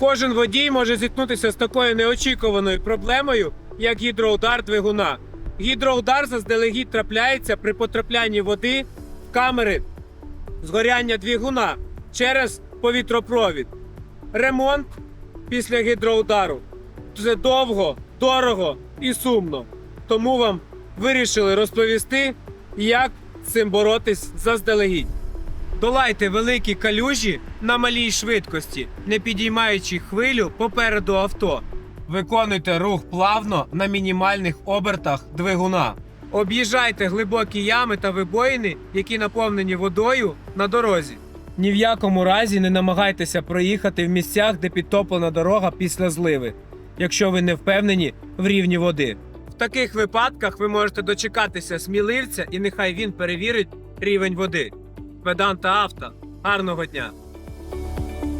Кожен водій може зіткнутися з такою неочікуваною проблемою, як гідроудар двигуна. Гідроудар заздалегідь трапляється при потраплянні води в камери згоряння двигуна через повітропровід. Ремонт після гідроудару це довго, дорого і сумно. Тому вам вирішили розповісти, як з цим боротись заздалегідь. Долайте великі калюжі на малій швидкості, не підіймаючи хвилю попереду авто. Виконуйте рух плавно на мінімальних обертах двигуна. Об'їжджайте глибокі ями та вибоїни, які наповнені водою на дорозі. Ні в якому разі не намагайтеся проїхати в місцях, де підтоплена дорога після зливи, якщо ви не впевнені в рівні води. В таких випадках ви можете дочекатися сміливця і нехай він перевірить рівень води. Веданта Авто. Гарного дня!